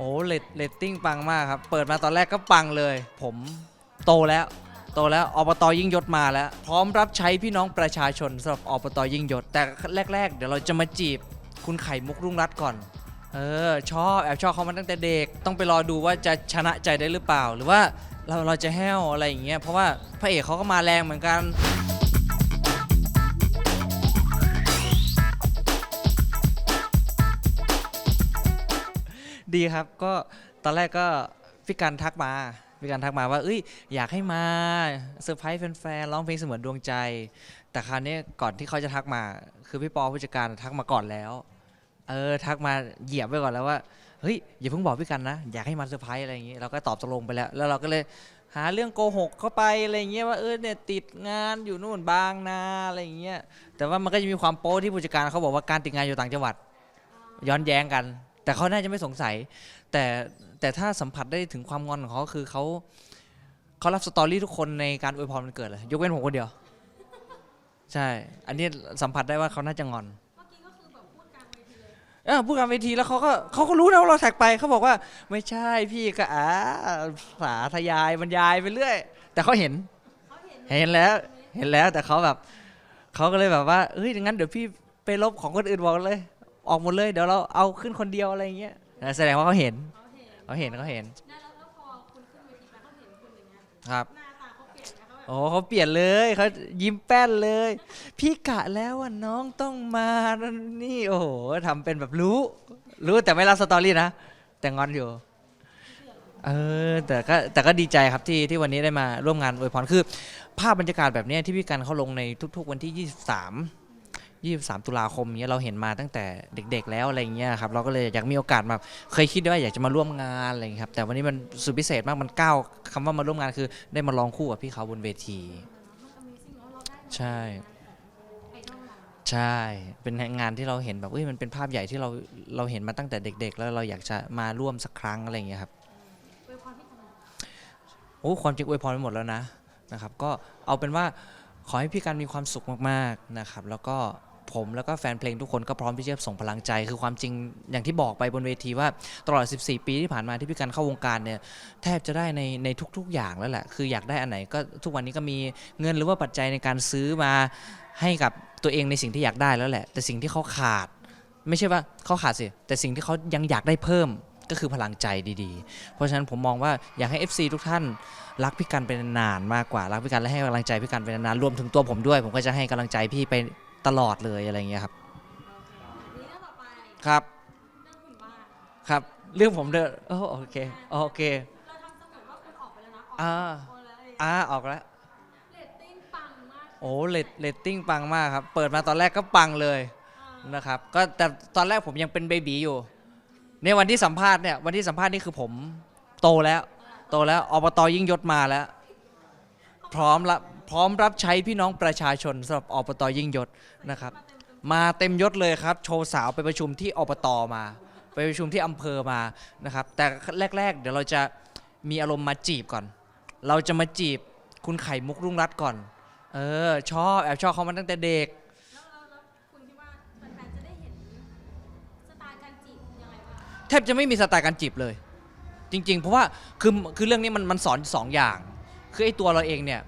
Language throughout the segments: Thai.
โอ้เลตเรตติ้งปังมากครับ เปิดมาตอนแรกก็ปังเลย ผมโตแล้ว โตแล้วอบตยิ่งยศมาแล้ว พร้อมรับใช้พี่น้องประชาชนสำหรับอบตยิ่งยศ แต่แรก ๆ เดี๋ยวเราจะมาจีบคุณไข่มุกรุ่งรัตน์ก่อน เออ ชอบแอบชอบเขามาตั้งแต่เด็ก ต้องไปรอดูว่าจะชนะใจได้หรือเปล่า หรือว่าเราเราจะแห้วอะไรอย่างเงี้ย เพราะว่าพระเอกเขาก็มาแรงเหมือนกัน ดีครับก็ตอนแรกก็พี่กันทักมาพี่กันทักมาว่าเอ้ยอยากให้มาเซอร์ไพรส์แฟนๆร้องเพลงเสมือนดวงใจ แต่คราวนี้ก่อนที่เขาจะทักมา คือพี่ปอผู้จัดการทักมาก่อนแล้วเออทักมาเหยียบไว้ก่อนแล้วว่าเฮ้ยอย่าเพิ่งบอกพี่กันนะ อยากให้มาเซอร์ไพรส์อะไรอย่างงี้เราก็ตอบตกลงไปแล้ว แล้วเราก็เลยหาเรื่องโกหกเข้าไปอะไรเงี้ยว่าเออเนี่ยติดงานอยู่นู่นบางนาอะไรเงี้ยแต่ว่ามันก็จะมีความโป๊ที่ผู้จัดการเขาบอกว่าการติดงานอยู่ต่างจังหวัด ย้อนแย้งกัน แต่เขาน่าจะไม่สงสัย แต่แต่ถ้าสัมผัสได้ถึงความงอนของเขาคือเขาเขารับสตอรี่ทุกคนในการอวยพรมันเกิดเลยยกเว้นผมคนเดียว ใช่ อันนี้สัมผัสได้ว่าเขาน่าจะงอนเออพูดกลางเวทีแล้วเขาก็เขาก็รู้นะว่าเราแท็กไปเขาบอกว่า ไม่ใช่พี่ก็อ่าสาธยายบรรยายไปเรื่อย แต่เขาเห็น เห็นแล้วเห็นแล้วแต่เขาแบบเขาก็เลยแบบว่าเฮ้ยงั้นเดี๋ยวพี่ไปลบของคนอื่นบอกเลย ออกหมดเลยเดี๋ยวเราเอาขึ้นคนเดียวอะไรอย่างเงี้ยนะแสดงว่าเขาเห็นเขาเห็นเขาเห็นแล้วแล้วพอคุณขึ้นเวทีไปเขาเห็นคุณอย่างเงี้ยครับหน้าตาเขาเปลี่ยนนะเขาแบบโอ้เขาเปลี่ยนเลยเขายิ้มแป้นเลย พี่กะแล้วว่าน้องต้องมานั่นนี่โอ้โหทำเป็นแบบรู้ รู้แต่ไม่รับสตอรี่นะแต่งอนอยู่เออแต่ก็แต่ก็ดีใจครับที่ที่วันนี้ได้มาร่วมงานอวยพรคือ ภาพบรรยากาศแบบเนี้ยที่พี่กันเขาลงในทุก ๆ วันที่ 23 23 ตุลาคมเนี้ยเราเห็นมาตั้งแต่เด็ก ๆ แล้วอะไรเงี้ยครับเราก็เลยอยากมีโอกาสมาเคยคิดว่าอยากจะมาร่วมงานอะไรเงี้ยครับแต่วันนี้มันสุดพิเศษมากมันก้าวคำว่ามาร่วมงานคือ ได้มาร้องคู่กับพี่เขาบนเวทีมัน Amazing เนอะเราได้ใช่ไอดอลเราใช่ เป็นงานที่เราเห็นแบบเอ้ยมันเป็นภาพใหญ่ที่เราเราเห็นมาตั้งแต่เด็ก ๆ แล้วเราอยากจะมาร่วมสักครั้งอะไรอย่างเงี้ยครับอวยพรพี่กันหน่อยโอ้ความจริงอวยพรไปหมดแล้วนะนะครับ ก็เอาเป็นว่าขอให้พี่กันมีความสุขมากๆนะครับ แล้วก็ ผมแล้วก็แฟนเพลงทุกคนก็พร้อมที่จะส่งพลังใจ คือความจริงอย่างที่บอกไปบนเวทีว่าตลอด 14 ปีที่ผ่านมาที่พี่กันเข้าวงการเนี่ยแทบจะได้ในในทุก ๆ อย่างแล้วแหละคืออยากได้อันไหนก็ทุกวันนี้ก็มีเงินหรือว่าปัจจัยในการซื้อมาให้กับตัวเองในสิ่งที่อยากได้แล้วแหละ แต่สิ่งที่เขาขาด ไม่ใช่ว่าเขาขาดสิแต่สิ่งที่เขายังอยากได้เพิ่มก็คือพลังใจดีๆ เพราะฉะนั้นผมมองว่าอยากให้ FC ทุกท่านรักพี่กันเป็นนานมากกว่ารักพี่กันและให้กำลังใจพี่กันเป็นนานรวมถึงตัวผมด้วย ผมก็จะให้กำลังใจพี่ไป ตลอดเลยอะไรอย่างเงี้ยครับนี่เรื่องต่อไปครับเรื่องหุ่นบ้านครับ เรื่องผมเด้อโอ้โอเคโอเคเราทำเสมือนว่าคุณออกไปแล้วนะออกอ่าโอ้แล้วไอ้อ่าออกแล้วเรตติ้งปังมากโอ้เลตเรตติ้งปังมากครับ เปิดมาตอนแรกก็ปังเลยอ่านะครับ ก็แต่ตอนแรกผมยังเป็นเบบีอยู่ ในวันที่สัมภาษณ์เนี่ยวันที่สัมภาษณ์นี่คือผมโตแล้ว โตแล้วอบตยิ่งยศมาแล้ว พร้อมรับ พร้อมรับใช้พี่น้องประชาชนสำหรับอบตยิ่งยศนะครับ มาเต็มยศเลยครับ โชว์สาวไปประชุมที่อบตมา ไปประชุมที่อำเภอมานะครับ แต่แรก ๆ เดี๋ยวเราจะมีอารมณ์มาจีบก่อน เราจะมาจีบคุณไข่มุกรุ่งรัตน์ก่อน เออ ชอบแอบชอบเขามาตั้งแต่เด็ก แล้วแล้วแล้วคุณคิดว่าแฟนๆจะได้เห็นสไตล์การจีบยังไงบ้างแทบจะไม่มีสไตล์การจีบเลย จริง ๆ เพราะว่าคือคือเรื่องนี้มันมันสอนสองอย่าง คือไอ้ตัวเราเองเนี่ย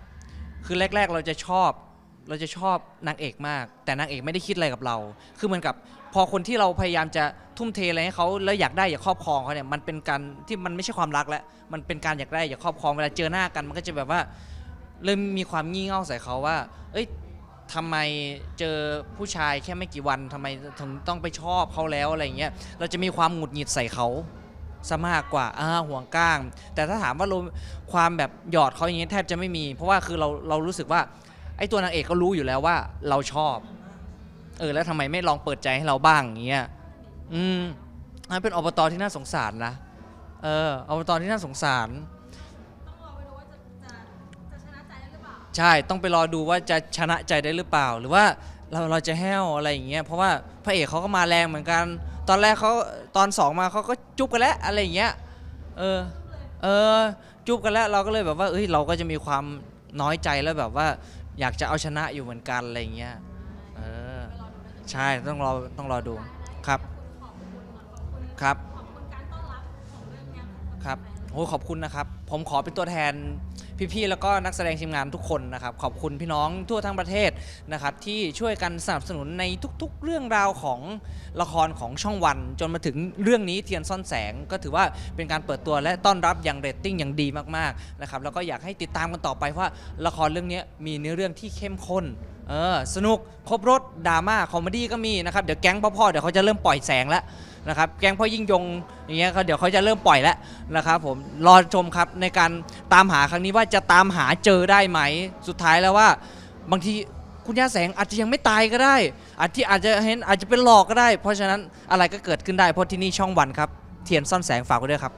คือแรก ๆ เราจะชอบ เราจะชอบนางเอกมาก แต่นางเอกไม่ได้คิดอะไรกับเรา คือเหมือนกับพอคนที่เราพยายามจะทุ่มเทอะไรให้เขาแล้วอยากได้อยากครอบครองเขาเนี่ยมันเป็นการที่มันไม่ใช่ความรักแล้วมันเป็นการอยากได้อยากครอบครองเวลาเจอหน้ากัน มันก็จะแบบว่าเริ่มมีความงี่เง่าใส่เขาว่า เอ้ยทำไมเจอผู้ชายแค่ไม่กี่วันทำไมถึงต้องไปชอบเขาแล้วอะไรเงี้ยเราจะมีความหงุดหงิดใส่เขา ซะมากกว่าอ่าห่วงก้าง แต่ถ้าถามว่าเราความแบบหยอดเขาอย่างเงี้แทบจะไม่มี เพราะว่าคือเราเรารู้สึกว่าไอ้ตัวนางเอกก็รู้อยู่แล้วว่าเราชอบ เออแล้วทำไมไม่ลองเปิดใจให้เราบ้างอย่างเงี้ยอืมอันเป็นอบตที่น่าสงสารนะเอออบตที่น่าสงสาร ต้องรอไปดูว่าจะจะจะชนะใจได้หรือเปล่าใช่ต้องไปรอดูว่าจะชนะใจได้หรือเปล่า หรือว่าเราเราจะแห้วอะไรอย่างเงี้ยเพราะว่าพระเอกเขาก็มาแรงเหมือนกัน ตอนแรกเขาตอนสองมาเขาก็จุ๊บกันแล้วอะไรอย่างเงี้ยเออเออจุ๊บกันแล้วเราก็เลยแบบว่าเอ้ยเราก็จะมีความน้อยใจแล้วแบบว่า อยากจะเอาชนะอยู่เหมือนกันอะไรอย่างเงี้ยเออใช่ต้องรอต้องรอดูครับขอบคุณขอบคุณก่อนขอบคุณครับขอบคุณการต้อนรับครับโอ้ขอบคุณนะครับ ผมขอเป็นตัวแทน พี่ๆแล้วก็นักแสดงทีมงานทุกคนนะครับขอบคุณพี่น้องทั่วทั้งประเทศนะครับที่ช่วยกันสนับสนุนในทุกๆ เรื่องราวของละครของช่องวัน จนมาถึงเรื่องนี้เทียนซ่อนแสงก็ถือว่าเป็นการเปิดตัวและต้อนรับอย่างเรตติ้งอย่างดีมากๆนะครับแล้วก็อยากให้ติดตามกันต่อไปเพราะว่าละครเรื่องนี้มีเนื้อเรื่องที่เข้มข้นเออสนุกครบรถดราม่าคอมเมดี้ก็มีนะครับเดี๋ยวแก๊งพ่อๆเดี๋ยวเขาจะเริ่มปล่อยแสงแล้วนะครับแก๊งพ่อยิ่งยงอย่างเงี้ยเขาเดี๋ยวเขาจะเริ่มปล่อยแล้วนะครับผมรอชมครับในการ ตามหาครั้งนี้ว่าจะตามหาเจอได้ไหม สุดท้ายแล้วว่า บางทีคุณย่าแสงอาจจะยังไม่ตายก็ได้ อาจที่อาจจะเห็นอาจจะเป็นหลอกก็ได้ เพราะฉะนั้นอะไรก็เกิดขึ้นได้เพราะที่นี่ช่องวันครับเทียนซ่อนแสงฝากไว้ด้วยครับ